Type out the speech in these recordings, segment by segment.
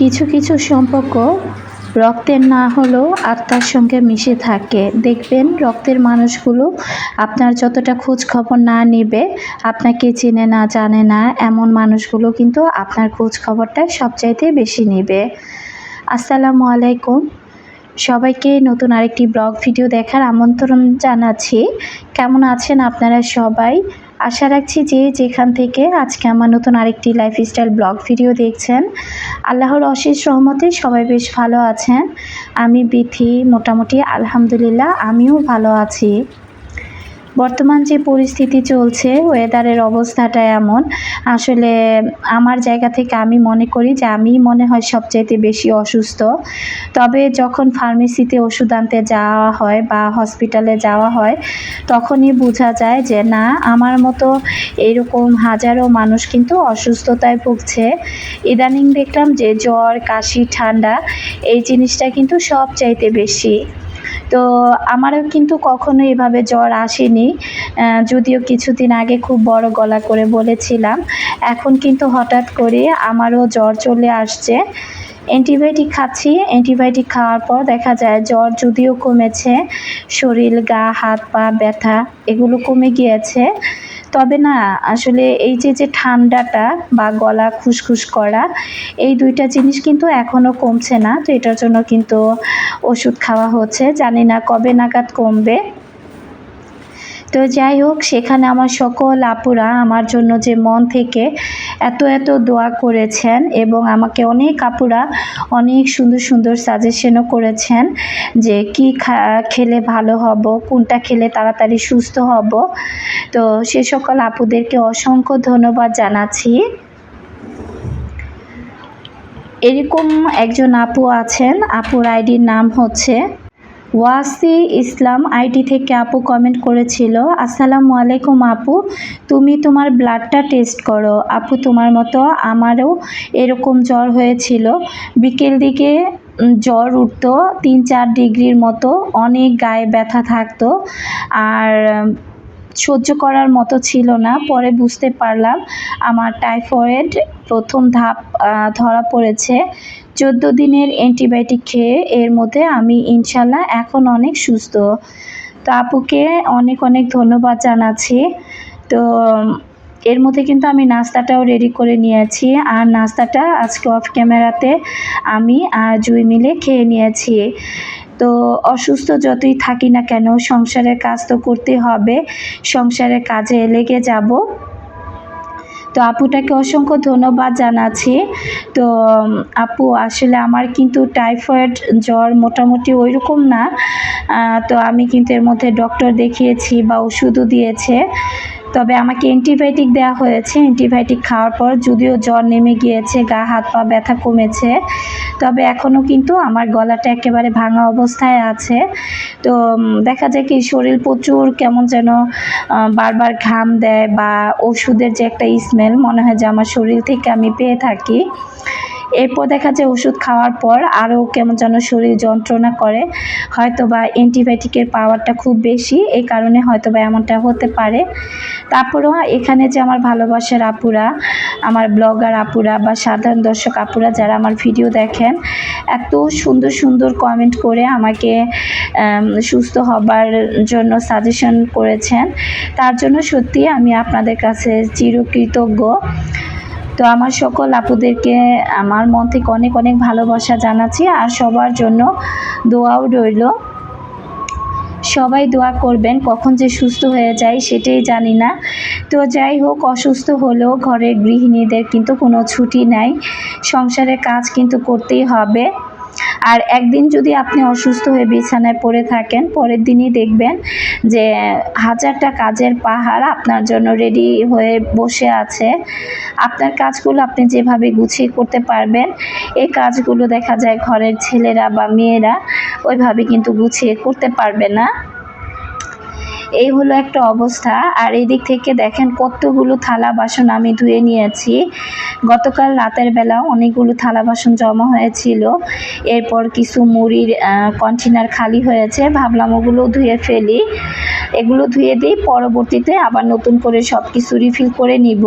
কিছু কিছু সম্পর্ক রক্তের না হলেও আত্মার সঙ্গে মিশে থাকে। দেখবেন রক্তের মানুষগুলো আপনার যতটা খোঁজ খবর না নেবে, আপনাকে চেনে না, জানে না, এমন মানুষগুলো কিন্তু আপনার খোঁজ খবরটা সবচাইতে বেশি নেবে। আসসালামু আলাইকুম। সবাইকে নতুন আরেকটি ব্লগ ভিডিও দেখার আমন্ত্রণ জানাচ্ছি। কেমন আছেন আপনারা সবাই? আশা রাখছি যে যেখান থেকে আজকে আমার নতুন আরেকটি লাইফস্টাইল ব্লগ ভিডিও দেখছেন, আল্লাহর অশেষ রহমতে সবাই বেশ ভালো আছেন। আমি বিথি, মোটামুটি আলহামদুলিল্লাহ, আমিও ভালো আছি। বর্তমান যে পরিস্থিতি চলছে ওয়েদারের অবস্থাটা এমন। আসলে আমার জায়গা থেকে আমি মনে করি যে আমি মনে হয় সবচাইতে বেশি অসুস্থ। তবে যখন ফার্মেসিতে ওষুধ আনতে যাওয়া হয় বা হসপিটালে যাওয়া হয়, তখনই বোঝা যায় যে, না, আমার মতো এরকম হাজারো মানুষ কিন্তু অসুস্থতায় ভুগছে। ইদানিং দেখলাম যে, জ্বর, কাশি, ঠান্ডা, এই জিনিসটা কিন্তু সবচাইতে বেশি। তো আমারও কিন্তু কখনো এভাবে জ্বর আসেনি। যদিও কিছুদিন আগে খুব বড় গলা করে বলেছিলাম। এখন কিন্তু হঠাৎ করে আমারও জ্বর চলে আসছে। অ্যান্টিবায়োটিক খাচ্ছি। অ্যান্টিবায়োটিক খাওয়ার পর দেখা যায় জ্বর যদিও কমেছে, শরীর, গা, হাত, পা, ব্যথা এগুলো কমে গিয়েছে। তবে না, আসলে এই যে যে ঠান্ডাটা বা গলা খুসখুস করা, এই দুইটা জিনিস কিন্তু এখনও কমছে না। তো এটার জন্য কিন্তু ওষুধ খাওয়া হচ্ছে। জানি না কবে নাগাদ কমবে। তো যাই হোক, সেখানে আমার সকল আপুরা আমার জন্য যে মন থেকে এত এত দোয়া করেছেন এবং আমাকে অনেক আপুরা অনেক সুন্দর সুন্দর সাজেশনও করেছেন যে কি খেলে ভালো হব, কোনটা খেলে তাড়াতাড়ি সুস্থ হব। তো সে সকল আপুদেরকে অসংখ্য ধন্যবাদ জানাচ্ছি। এরকম একজন আপু আছেন, আপুর আইডির নাম হচ্ছে ওয়াসি ইসলাম আইটি থেকে আপু কমেন্ট করেছিল, আসসালামু আলাইকুম আপু, তুমি তোমার ব্লাডটা টেস্ট করো। আপু তোমার মতো আমারও এরকম জ্বর হয়েছিল। বিকেল দিকে জ্বর উঠতো, তিন চার ডিগ্রির মতো, অনেক গায়ে ব্যথা থাকতো। আর সহ্য করার মতো ছিল না। পরে বুঝতে পারলাম আমার টাইফয়েড প্রথম ধাপ ধরা পড়েছে। চোদ্দ দিনের অ্যান্টিবায়োটিক খেয়ে এর মধ্যে আমি ইনশাল্লাহ এখন অনেক সুস্থ। তো আপুকে অনেক অনেক ধন্যবাদ জানাচ্ছি। তো, এর মধ্যে কিন্তু আমি নাস্তাটাও রেডি করে নিয়েছি। আর নাস্তাটা আজকে অফ ক্যামেরাতে আমি আর জুই মিলে খেয়ে নিয়েছি। তো অসুস্থ যতই থাকি না কেন, সংসারের কাজ তো করতে হবে। সংসারের কাজে লেগে যাব। তো আপুটাকে অসংখ্য ধন্যবাদ জানাচ্ছি। তো আপু, আসলে আমার কিন্তু টাইফয়েড জ্বর মোটামুটি ওই রকম না তো আমি কিন্তু এর মধ্যে ডক্টর দেখিয়েছি বা ওষুধও দিয়েছে। তবে আমাকে অ্যান্টিবায়োটিক দেওয়া হয়েছে। অ্যান্টিবায়োটিক খাওয়ার পর যদিও জ্বর নেমে গিয়েছে, গা, হাত, পা ব্যথা কমেছে, তবে এখনও কিন্তু আমার গলাটা একেবারে ভাঙা অবস্থায় আছে। তো দেখা যায় কি, শরীর প্রচুর কেমন যেন বারবার ঘাম দেয় বা ওষুধের যে একটা স্মেল মনে হয় যে আমার শরীর থেকে আমি পেয়ে থাকি। এরপর দেখা যায় ওষুধ খাওয়ার পর আরও কেমন যেন শরীর যন্ত্রণা করে। হয়তো বা অ্যান্টিবায়োটিকের পাওয়ারটা খুব বেশি, এই কারণে হয়তো বা এমনটা হতে পারে। তারপরেও এখানে যে আমার ভালোবাসার আপুরা, আমার ব্লগার আপুরা বা সাধারণ দর্শক আপুরা যারা আমার ভিডিও দেখেন, এত সুন্দর সুন্দর কমেন্ট করে আমাকে সুস্থ হবার জন্য সাজেশন করেছেন। তার জন্য সত্যি আমি আপনাদের কাছে চিরকৃতজ্ঞ। তো আমার সকল আপুদেরকে আমার মন থেকে অনেক অনেক ভালোবাসা জানাচ্ছি আর সবার জন্য দোয়াও রইল। সবাই দোয়া করবেন, কখন যে সুস্থ হয়ে যায় সেটাই জানি না। তো যাই হোক, অসুস্থ হলেও ঘরের গৃহিণীদের কিন্তু কোনো ছুটি নাই। সংসারের কাজ কিন্তু করতেই হবে। আর একদিন যদি আপনি অসুস্থ হয়ে বিছানায় পড়ে থাকেন, পরের দিনই দেখবেন যে হাজারটা কাজের পাহাড় আপনার জন্য রেডি হয়ে বসে আছে। আপনার কাজগুলো আপনি যেভাবে গুছিয়ে করতে পারবেন, এই কাজগুলো দেখা যায় ঘরের ছেলেরা বা মেয়েরা ওইভাবে কিন্তু গুছিয়ে করতে পারবে না। এই হলো একটা অবস্থা। আর এদিক থেকে দেখেন কতগুলো থালা বাসন আমি ধুয়ে নিয়েছি। গতকাল রাতের বেলা অনেকগুলো থালা বাসন জমা হয়েছিল। এরপর কিছু মুড়ির কন্টেনার খালি হয়েছে। ভাবলাম ওগুলো ধুয়ে ফেলি। এগুলো ধুয়ে দিই, পরবর্তীতে আবার নতুন করে সব কিছু রিফিল করে নিব।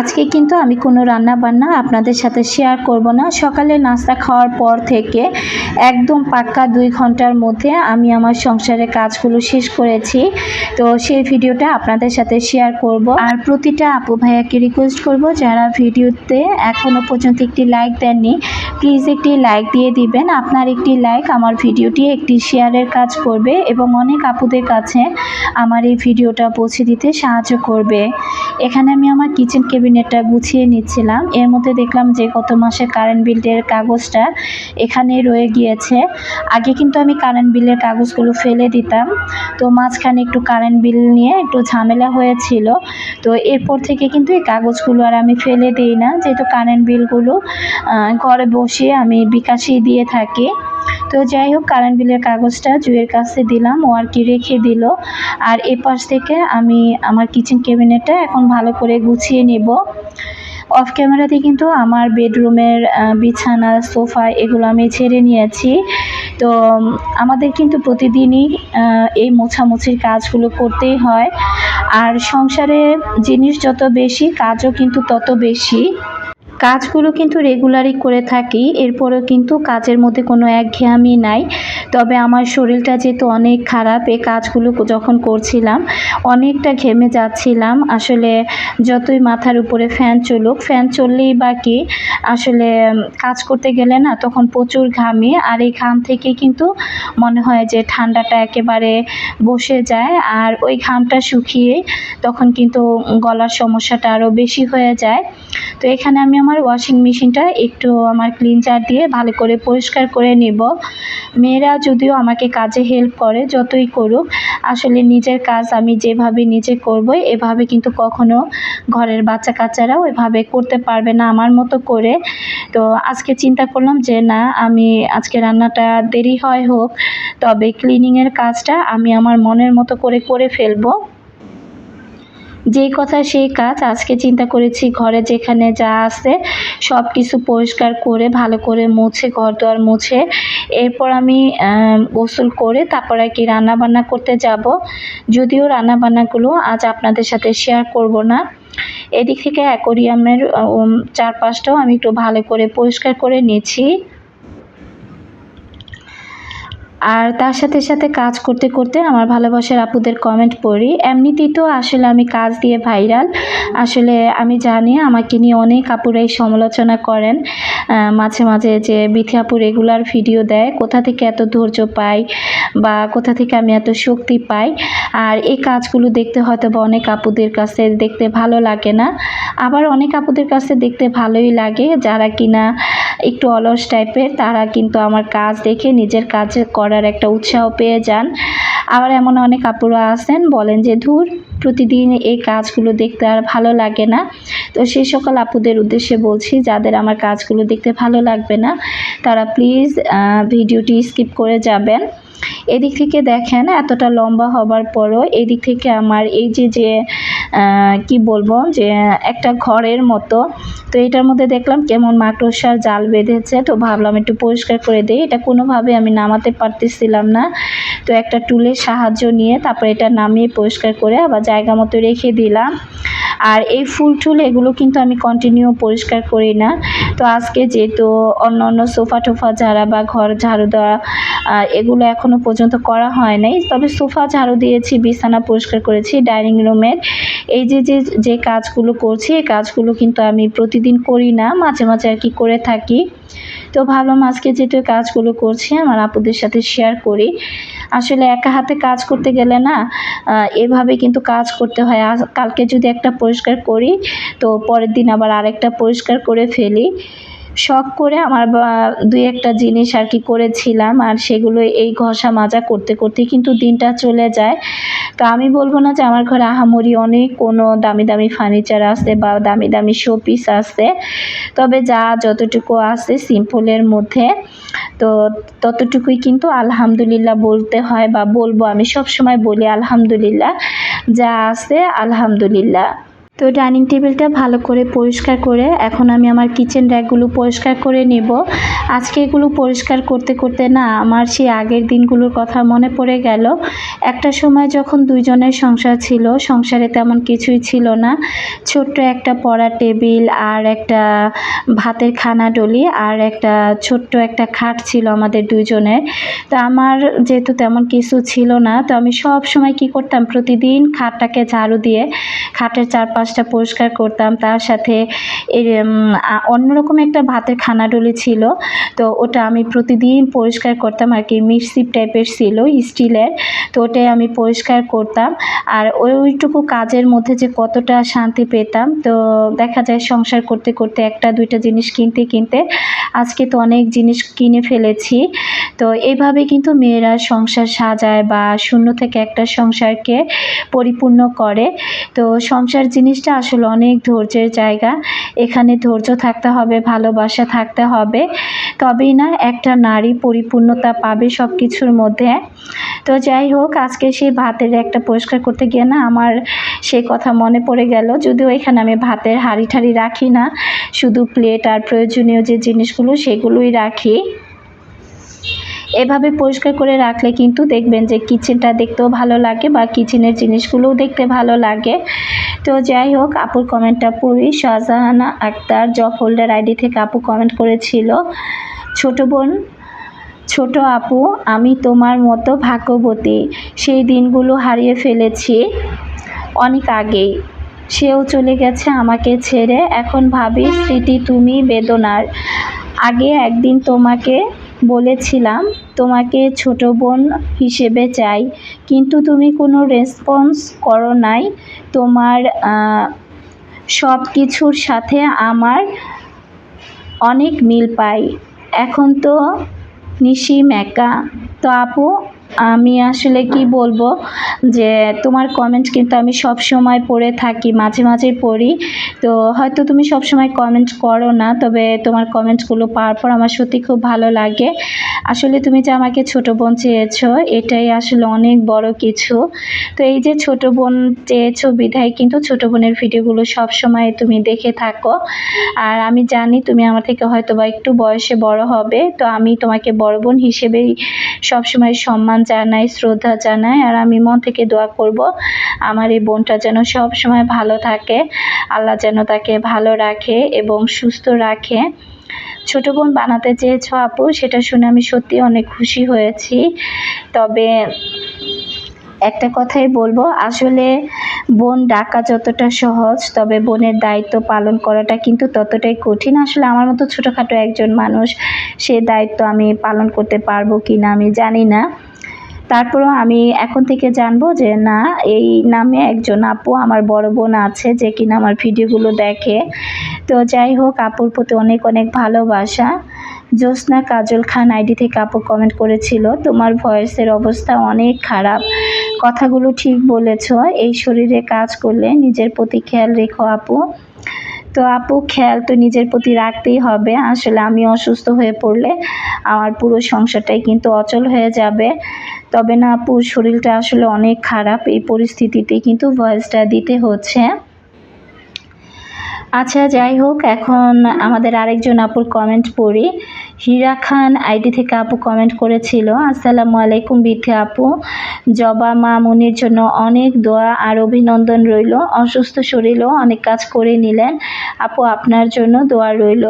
আজকে কিন্তু আমি কোনো রান্না বান্না আপনাদের সাথে শেয়ার করব না। সকালে নাস্তা খাওয়ার পর থেকে একদম পাক্কা দুই ঘণ্টার মধ্যে আমি আমার সংসারের কাজগুলো শেষ করেছি। তো সেই ভিডিওটা আপনাদের সাথে শেয়ার করব। আর প্রতিটা আপু ভাইয়াকে রিকোয়েস্ট করব যারা ভিডিওতে এখনও পর্যন্ত একটি লাইক দেননি প্লিজ একটি লাইক দিয়ে দিবেন। আপনার একটি লাইক আমার ভিডিওটি একটি শেয়ারের কাজ করবে এবং অনেক আপুদের কাছে আমার এই ভিডিওটা পৌঁছে দিতে সাহায্য করবে। এখানে আমি আমার কিচেন কেবিনেটটা গুছিয়ে নিচ্ছিলাম। এর মধ্যে দেখলাম যে গত মাসে কারেন্ট বিলের কাগজটা এখানে রয়ে গিয়েছে। আগে কিন্তু আমি কারেন্ট বিলের কাগজগুলো ফেলে দিতাম। তো মাঝখানে একটু কারেন্ট বিল নিয়ে একটু ঝামেলা হয়েছিল। তো এরপর থেকে কিন্তু এই কাগজগুলো আর আমি ফেলে দিই না। যেহেতু কারেন্ট বিলগুলো ঘরে বসে আমি বিকাশই দিয়ে থাকি। তো যাই হোক কারেন্ট বিলের কাগজটা জুয়ের কাছে দিলাম। ও আর কি রেখে দিল। আর এ পাশ থেকে আমি আমার কিচেন ক্যাবিনেটটা এখন ভালো করে গুছিয়ে নেব। অফ ক্যামেরাতে কিন্তু আমার বেডরুমের বিছানা সোফা এগুলো আমি ছেড়ে নিয়েছি। তো আমাদের কিন্তু প্রতিদিনই এই মোছামুছির কাজগুলো করতেই হয়। আর সংসারে জিনিস যত বেশি, কাজও কিন্তু তত বেশি। কাজগুলো কিন্তু রেগুলারই করে থাকি, এরপরেও কিন্তু কাজের মধ্যে কোনো একঘেয়ামি নাই। তবে আমার শরীরটা যেহেতু অনেক খারাপ এই কাজগুলো যখন করছিলাম, অনেকটা ঘেমে যাচ্ছিলাম। আসলে যতই মাথার উপরে ফ্যান চলুক ফ্যান চললেই বা কি, আসলে কাজ করতে গেলে না তখন প্রচুর ঘামি। আর এই ঘাম থেকে কিন্তু মনে হয় যে ঠান্ডাটা একেবারে বসে যায়। আর ওই ঘামটা শুকিয়ে তখন কিন্তু গলার সমস্যাটা আরও বেশি হয়ে যায়। তো এখানে আমি আমার ওয়াশিং মেশিনটা একটু আমার ক্লিনজার দিয়ে ভালো করে পরিষ্কার করে নিব। মেয়েরা যদিও আমাকে কাজে হেল্প করে, যতই করুক, আসলে নিজের কাজ আমি যেভাবে নিজে করব, এভাবে কিন্তু কখনো ঘরের বাচ্চা কাচ্চারাও এভাবে করতে পারবে না আমার মতো করে। তো আজকে চিন্তা করলাম যে, না, আমি আজকে রান্নাটা দেরি হয় হোক, তবে ক্লিনিংয়ের কাজটা আমি আমার মনের মতো করে করে ফেলব। যেই কথা সেই কাজ, আজকে চিন্তা করেছি ঘরে যেখানে যা আছে সব কিছু পরিষ্কার করে, ভালো করে মুছে ঘর দোয়ার মুছে, এরপর আমি গোসল করে তারপর আর কি রান্নাবান্না করতে যাব। যদিও রান্নাবান্নাগুলো আজ আপনাদের সাথে শেয়ার করব না। এদিক থেকে অ্যাকোরিয়ামের চারপাশটাও আমি একটু ভালো করে পরিষ্কার করে নিয়েছি আর তার সাথে সাথে কাজ করতে করতে আমার ভালোবাসার আপুদের কমেন্ট পড়ি। এমনিতেই তো আসলে আমি কাজ দিয়ে ভাইরাল আসলে আমি জানি আমাকে নিয়ে অনেক আপুরাই সমালোচনা করেন। মাঝে মাঝে যে, বিথি আপু রেগুলার ভিডিও দেয়, কোথা থেকে এত ধৈর্য পাই বা কোথা থেকে আমি এত শক্তি পাই? আর এই কাজগুলো দেখতে হয়তো বা অনেক আপুদের কাছে দেখতে ভালো লাগে না। আবার অনেক আপুদের কাছে দেখতে ভালোই লাগে। যারা কিনা একটু অলস টাইপের তারা কিন্তু আমার কাজ দেখে নিজের কাজ করার একটা উৎসাহ পেয়ে যান। আবার এমন অনেক আপুরা আছেন, বলেন যে, ধুর, প্রতিদিন এই কাজগুলো দেখতে আর ভালো লাগে না। তো সেই সকল আপুদের উদ্দেশ্যে বলছি, যাদের আমার কাজগুলো দেখতে ভালো লাগবে না, তারা প্লিজ ভিডিওটি স্কিপ করে যাবেন। এদিক থেকে দেখেন এতটা লম্বা হবার পরও এদিক থেকে আমার এই যে যে কি বলব, যে, একটা ঘরের মতো। তো এটার মধ্যে দেখলাম কেমন মাকড়সার জাল বেঁধেছে। তো ভাবলাম একটু পরিষ্কার করে দিই। এটা কোনোভাবে আমি নামাতে পারতেছিলাম না। তো একটা টুলের সাহায্য নিয়ে তারপর এটা নামিয়ে পরিষ্কার করে আবার জায়গা মতো রেখে দিলাম। আর এই ফুল টুল এগুলো কিন্তু আমি কন্টিনিউ পরিষ্কার করি না। তো আজকে যেহেতু অন্য অন্য সোফা টোফা ঝাড়া বা ঘর ঝাড়ু দেওয়া এগুলো এখনও পর্যন্ত করা হয় নাই। তবে সোফা ঝাড়ু দিয়েছি, বিছানা পরিষ্কার করেছি, ডাইনিং রুমের। এই যে যে যে কাজগুলো করছি, এই কাজগুলো কিন্তু আমি প্রতিদিন করি না, মাঝে মাঝে আর কি করে থাকি। তো ভাবলাম আজকে যেটা কাজগুলো করছি, আমার আপুদের সাথে শেয়ার করি। আসলে একা হাতে কাজ করতে গেলে না এভাবে কিন্তু কাজ করতে হয়। কালকে যদি একটা পরিষ্কার করি, তো পরের দিন আবার আরেকটা পরিষ্কার করে ফেলি। শখ করে আমার দুই একটা জিনিস আর কি করেছিলাম আর সেগুলো এই ঘষা মাজা করতে করতে কিন্তু দিনটা চলে যায়। তো আমি বলব না যে আমার ঘরে আহামরি অনেক কোনো দামি দামি ফার্নিচার আছে বা দামি দামি শোপিস আছে। তবে যা যতটুকু আছে সিম্পলের মধ্যে। তো ততটুকুই কিন্তু আলহামদুলিল্লাহ বলতে হয় বা বলব আমি সব সময় বলি আলহামদুলিল্লাহ। যা আছে আলহামদুলিল্লাহ। তো ডাইনিং টেবিলটা ভালো করে পরিষ্কার করে এখন আমি আমার কিচেন র্যাকগুলো পরিষ্কার করে নেব। আজকে এগুলো পরিষ্কার করতে করতে না আমার সেই আগের দিনগুলোর কথা মনে পড়ে গেল। একটা সময় যখন দুইজনের সংসার ছিল, সংসারে তেমন কিছুই ছিল না। ছোট্ট একটা পড়া টেবিল আর একটা ভাতের খানা ডলি আর একটা ছোট্ট একটা খাট ছিল আমাদের দুইজনের। তো আমার যেহেতু তেমন কিছু ছিল না, তো আমি সব সময় কি করতাম? প্রতিদিন খাটটাকে ঝাড়ু দিয়ে, খাটের চারপাশটা পরিষ্কার করতাম। তার সাথে অন্যরকম একটা ভাতের খানাডলি ছিল। তো ওটা আমি প্রতিদিন পরিষ্কার করতাম আর কি মিক্সিপ টাইপের ছিল, স্টিলের। তো ওটাই আমি পরিষ্কার করতাম। আর ওইটুকু কাজের মধ্যে যে কতটা শান্তি পেতাম, তো দেখা যায় সংসার করতে করতে একটা, দুইটা জিনিস কিনতে কিনতে আজকে তো অনেক জিনিস কিনে ফেলেছি। তো এইভাবে কিন্তু মেয়েরা সংসার সাজায় বা শূন্য থেকে একটা সংসারকে পরিপূর্ণ করে। তো সংসার জিনিসটা আসলে অনেক ধৈর্যের জায়গা। এখানে ধৈর্য থাকতে হবে, ভালোবাসা থাকতে হবে। তবেই না একটা নারী পরিপূর্ণতা পাবে সব কিছুর মধ্যে। তো যাই হোক, আজকে সেই ভাতের একটা পরিষ্কার করতে গিয়ে না আমার সেই কথা মনে পড়ে গেল। যদিও এখানে আমি ভাতের হাঁড়ি ঠাড়ি রাখি না, শুধু প্লেট আর প্রয়োজনীয় যে জিনিসগুলো সেগুলোই রাখি। এভাবে পরিষ্কার করে রাখলে কিন্তু দেখবেন যে কিচেনটা দেখতেও ভালো লাগে বা কিচেনের জিনিসগুলোও দেখতে ভালো লাগে। তো যাই হোক, আপুর কমেন্টটা পড়ি। Shahjahana Akter, job holder ID থেকে আপু কমেন্ট করেছিল, ছোট বোন, ছোট আপু, আমি তোমার মতো ভাগ্যবতী। সেই দিনগুলো হারিয়ে ফেলেছি অনেক আগেই। সেও চলে গেছে আমাকে ছেড়ে। এখন ভাবি স্মৃতি তুমি বেদনার। আগে একদিন তোমাকে বলেছিলাম, তোমাকে ছোট বোন হিসেবে চাই, কিন্তু তুমি কোনো রেসপন্স করো নাই। তোমার সব কিছুর সাথে আমার অনেক মিল পাই। এখন তো নিশি একা তো আপু আমি আসলে কি বলব যে তোমার কমেন্ট কিন্তু আমি সব সময় পড়ে থাকি, মাঝে মাঝে পড়ি। তো হয়তো তুমি সব সময় কমেন্ট করো না, তবে তোমার কমেন্টসগুলো পাওয়ার পর আমার সত্যি খুব ভালো লাগে। আসলে তুমি যে আমাকে ছোট বোন চেয়েছো, এটাই আসলে অনেক বড় কিছু। তো এই যে ছোট বোন চেয়েছো, বিধায় কিন্তু ছোট বোনের ভিডিওগুলো সব সময় তুমি দেখে থাকো। আর আমি জানি তুমি আমার থেকে হয়তো বা একটু বয়সে বড় হবে, তো আমি তোমাকে বড় বোন হিসেবেই সবসময় সম্মান জানাই, শ্রদ্ধা জানাই আর আমি মন থেকে দোয়া করব আমার এই বোনটা যেন সব সময় ভালো থাকে, আল্লাহ যেন তাকে ভালো রাখে এবং সুস্থ রাখে। ছোট বোন বানাতে চেয়েছ আপু, সেটা শুনে আমি সত্যি অনেক খুশি হয়েছি। তবে একটা কথাই বলব, আসলে বোন ডাকা যতটা সহজ, তবে বোনের দায়িত্ব পালন করাটা কিন্তু ততটাই কঠিন। আসলে আমার মতো ছোটোখাটো একজন মানুষ, সে দায়িত্ব আমি পালন করতে পারব কি না আমি জানি না। তারপরও আমি এখন থেকে জানব যে না, এই নামে একজন আপু আমার বড় বোন আছে যে কিনা আমার ভিডিওগুলো দেখে। তো যাই হোক, আপুর প্রতি অনেক অনেক ভালোবাসা। জ্যোৎস্না কাজল খান আইডি থেকে আপু কমেন্ট করেছিল, তোমার ভয়েসের অবস্থা অনেক খারাপ। কথাগুলো ঠিক বলেছ, এই শরীরে কাজ করলে নিজের প্রতি খেয়াল রেখো আপু। তো আপু, খেয়াল তো নিজের প্রতি রাখতেই হবে। আসলে আমি অসুস্থ হয়ে পড়লে আমার পুরো সংসারটাই কিন্তু অচল হয়ে যাবে। তবে না আপু, শরীরটা আসলে অনেক খারাপ এই পরিস্থিতিতে, কিন্তু ভয়েসটা দিতে হচ্ছে। আচ্ছা যাই হোক, এখন আমাদের আরেকজন আপুর কমেন্ট পড়ি। হীরা খান আইডি থেকে আপু কমেন্ট করেছিল, আসসালামু আলাইকুম বিথি আপু। জবা মা মুনির জন্য অনেক দোয়া আর অভিনন্দন রইল। অসুস্থ শরীরও অনেক কাজ করে নিলেন। আপু, আপনার জন্য দোয়া রইল।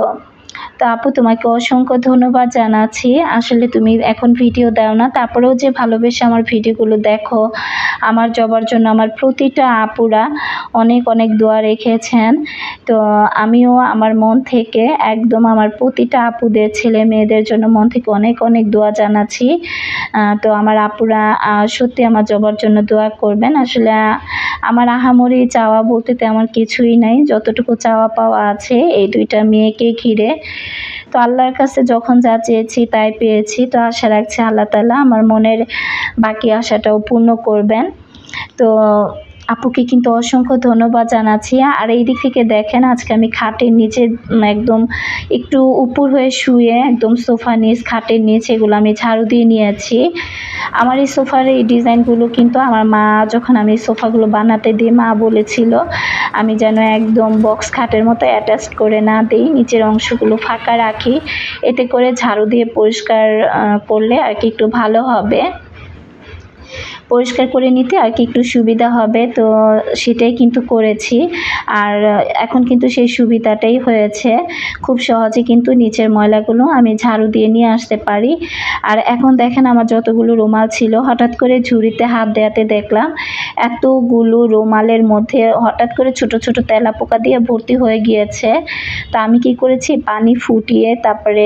তো আপু, তোমাকে অসংখ্য ধন্যবাদ জানাচ্ছি। আসলে তুমি এখন ভিডিও দাও না, তারপরেও যে ভালোবেসে আমার ভিডিওগুলো দেখো, আমার জবার জন্য আমার প্রতিটা আপুরা অনেক অনেক দোয়া রেখেছেন। তো আমিও আমার মন থেকে একদম আমার প্রতিটা আপুদের, ছেলে মেয়েদের জন্য মন থেকে অনেক অনেক দোয়া জানাচ্ছি। তো আমার আপুরা সত্যি আমার জবার জন্য দোয়া করবেন। আসলে আমার আহামরি চাওয়া বলতে তেমন কিছুই নাই, যতটুকু চাওয়া পাওয়া আছে, এই দুইটা মেয়েকে ঘিরে তো আল্লাহর কাছে যখন যা চেয়েছি তাই পেয়েছি। তো আশা রাখছি আল্লাহ তালা আমার মনের বাকি আশাটাও পূর্ণ করবেন। তো আপুকে কিন্তু অসংখ্য ধন্যবাদ জানাচ্ছি। আর এই দিক থেকে দেখেন, আজকে আমি খাটের নিচে একদম একটু উপর হয়ে শুয়ে একদম সোফা নিচ, খাটের নিচ, এগুলো আমি ঝাড়ু দিয়ে নিয়েছি। আমার এই সোফার এই ডিজাইনগুলো কিন্তু আমার মা, যখন আমি সোফাগুলো বানাতে দিই মা বলেছিল, আমি যেন একদম বক্স খাটের মতো অ্যাটাচ করে না দিই, নিচের অংশগুলো ফাঁকা রাখি। এতে করে ঝাড়ু দিয়ে পরিষ্কার করলে আর কি একটু ভালো হবে। পরিষ্কার করে নিতে আর কি একটু সুবিধা হবে। তো সেটাই কিন্তু করেছি। আর এখন কিন্তু সেই সুবিধাটাই হয়েছে। খুব সহজে কিন্তু নিচের ময়লাগুলো আমি ঝাড়ু দিয়ে নিয়ে আসতে পারি। আর এখন দেখেন আমার যতগুলো রুমাল ছিল, হঠাৎ করে ঝুড়িতে হাত দেওয়াতে দেখলাম, এতগুলো রুমালের মধ্যে হঠাৎ করে ছোট ছোট তেলা পোকা দিয়ে ভর্তি হয়ে গিয়েছে। তা আমি কি করেছি? পানি ফুটিয়ে তারপরে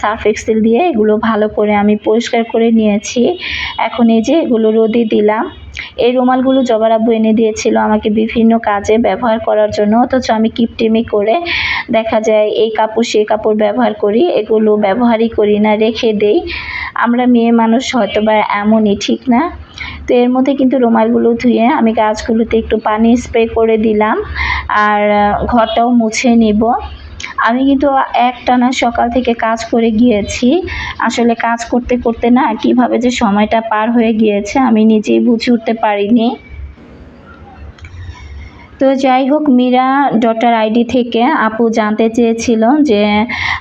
সার্ফ এক্সেল দিয়ে এগুলো ভালো করে আমি পরিষ্কার করে নিয়েছি। এখন এই যে এগুলো রোদে দিলাম। এই রুমালগুলো জবার আব্বু এনে দিয়েছিল আমাকে বিভিন্ন কাজে ব্যবহার করার জন্য। অথচ আমি কিপটিমি করে দেখা যায় এই কাপড় সেই কাপড় ব্যবহার করি, এগুলো ব্যবহারই করি না, রেখে দেই। আমরা মেয়ে মানুষ হয়তো বা এমনই, ঠিক না? তো এর মধ্যে কিন্তু রুমালগুলো ধুয়ে আমি গাছগুলোতে একটু পানি স্প্রে করে দিলাম। আর ঘরটাও মুছে নিব। আমি কিন্তু একটানা সকাল থেকে কাজ করে গিয়েছি। আসলে কাজ করতে করতে না কীভাবে যে সময়টা পার হয়ে গিয়েছে আমি নিজেই বুঝে উঠতে পারিনি। তো যাই হোক, মীরা ডটার আইডি থেকে আপু জানতে চেয়েছিল যে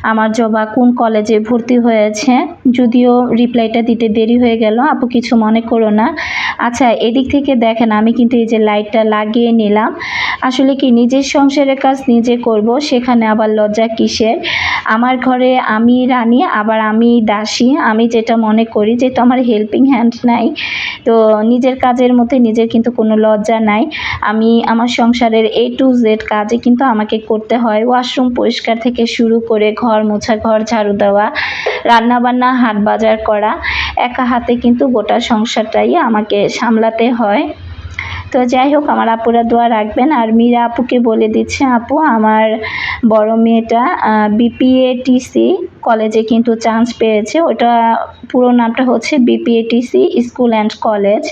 আমার জবা কোন কলেজে ভর্তি হয়েছে। যদিও রিপ্লাইটা দিতে দেরি হয়ে গেল, আপু কিছু মনে করো না। আচ্ছা এদিক থেকে দেখেন, আমি কিন্তু এই যে লাইটটা লাগিয়ে নিলাম। আসলে কি, নিজের সংসারের কাজ নিজে করব, সেখানে আবার লজ্জা কিসের? আমার ঘরে আমি রানী, আবার আমি দাসী। আমি যেটা মনে করি যেটা আমার হেল্পিং হ্যান্ড নাই। তো নিজের কাজের মধ্যে নিজের কিন্তু কোনো লজ্জা নাই। আমি, আমার সংসারের এ টু জেড কাজে কিন্তু আমাকে করতে হয়। ওয়াশরুম পরিষ্কার থেকে শুরু করে ঘর মোছা, ঘর ঝাড়ু দেওয়া, রান্নাবান্না হাট বাজার করা, একা হাতে কিন্তু গোটা সংসারটাই আমাকে সামলাতে হয়। তো যাই হোক, আমার আপুরা দোয়া রাখবেন। আর মীরা আপুকে বলে দিচ্ছে, আপু, আমার বড় মেয়েটা বিপিএটিসি কলেজে কিন্তু চান্স পেয়েছে। ওটা পুরো নামটা হচ্ছে বিপিএটিসি স্কুল অ্যান্ড কলেজ।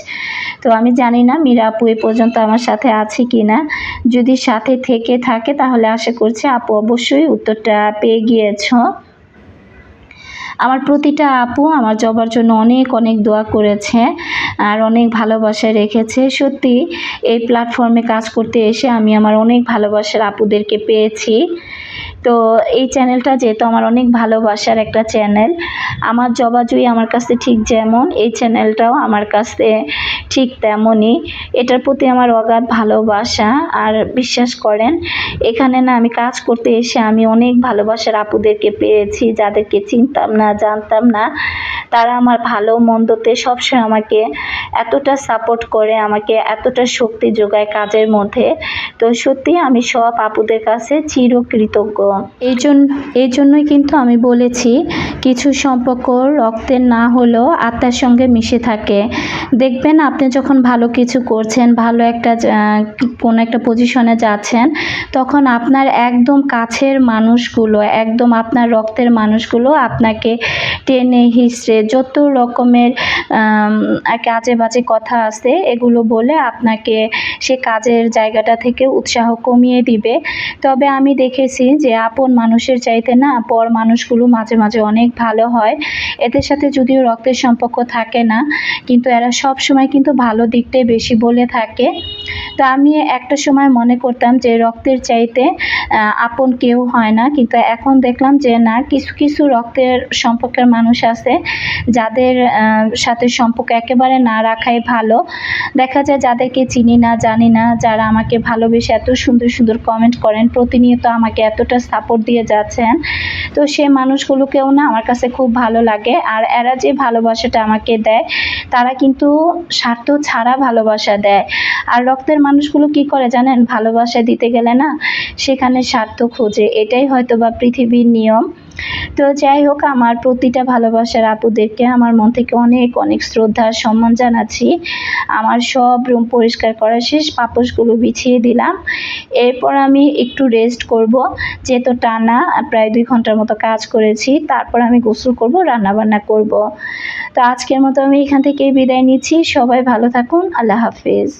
তো আমি জানি না মীরা আপু এ পর্যন্ত আমার সাথে আছে কি না যদি সাথে থেকে থাকে, তাহলে আশা করছি আপু অবশ্যই উত্তরটা পেয়ে গিয়েছো। আমার প্রতিটা আপু আমার জবার জন্য অনেক অনেক দোয়া করেছে আর অনেক ভালোবাসায় রেখেছে। সত্যি, এই প্ল্যাটফর্মে কাজ করতে এসে আমি আমার অনেক ভালোবাসার আপুদেরকে পেয়েছি। তো এই চ্যানেলটা যেহেতু আমার অনেক ভালোবাসার একটা চ্যানেল আমার জবাজুই আমার কাছে ঠিক যেমন, এই চ্যানেলটাও আমার কাছে ঠিক তেমনই। এটার প্রতি আমার অগাধ ভালোবাসা। আর বিশ্বাস করেন, এখানে না আমি কাজ করতে এসে আমি অনেক ভালোবাসার আপুদেরকে পেয়েছি, যাদেরকে চিনতাম না, জানতাম না। তারা আমার ভালো মন্দতে সবসময় আমাকে এতটা সাপোর্ট করে, আমাকে এতটা শক্তি যোগায় কাজের মধ্যে। তো সত্যি আমি সব আপুদের কাছে চিরকৃতজ্ঞ। এই জন্য, এই জন্যই কিন্তু আমি বলেছি, কিছু সম্পর্ক রক্তের না হলেও আত্মার সঙ্গে মিশে থাকে। দেখবেন আপনি যখন ভালো কিছু করছেন, ভালো একটা কোনো একটা পজিশনে যাচ্ছেন, তখন আপনার একদম কাছের মানুষগুলো, একদম আপনার রক্তের মানুষগুলো আপনাকে টেনে হিসড়ে যত রকমের কাজে বাজে কথা আছে, এগুলো বলে আপনাকে সে কাজের জায়গাটা থেকে উৎসাহ কমিয়ে দিবে। তবে আমি দেখেছি যে আপন মানুষের চাইতে না পর মানুষগুলো মাঝে মাঝে অনেক ভালো হয়। এদের সাথে যদিও রক্তের সম্পর্ক থাকে না, কিন্তু এরা সব সময় কিন্তু ভালো দিকটাই বেশি বলে থাকে। তো আমি একটা সময় মনে করতাম যে রক্তের চাইতে আপন কেউ হয় না, কিন্তু এখন দেখলাম যে না, কিছু কিছু রক্তের সম্পর্কের মানুষ আছে, যাদের সাথে সম্পর্ক একেবারে না রাখাই ভালো। দেখা যায় যাদেরকে চিনি না, জানি না, যারা আমাকে ভালোবেসে এত সুন্দর সুন্দর কমেন্ট করেন, প্রতিনিয়ত আমাকে এতটা সাপোর্ট দিয়ে যাচ্ছেন। তো সে মানুষগুলোকেও না আমার কাছে খুব ভালো লাগে। আর এরা যে ভালোবাসাটা আমাকে দেয়, তারা কিন্তু স্বার্থ ছাড়া ভালোবাসা দেয়। আর রক্তের মানুষগুলো কি করে জানেন? ভালোবাসা দিতে গেলে না সেখানে স্বার্থ খোঁজে। এটাই হয়তো বা পৃথিবীর নিয়ম। তো যাই হোক, আমার প্রতিটা ভালোবাসার আপুদেরকে আমার মন থেকে অনেক অনেক শ্রদ্ধা সম্মান জানাচ্ছি। আমার সব রুম পরিষ্কার করা শেষ, পাপোশগুলো বিছিয়ে দিলাম। এরপর আমি একটু রেস্ট করব। যেহেতু টানা প্রায় দুই ঘণ্টার মতো কাজ করেছি, তারপর আমি গোসল করব রান্না বান্না করব। তো আজকের মতো আমি এখান থেকে বিদায় নিচ্ছি। সবাই ভালো থাকুন। আল্লাহ হাফেজ।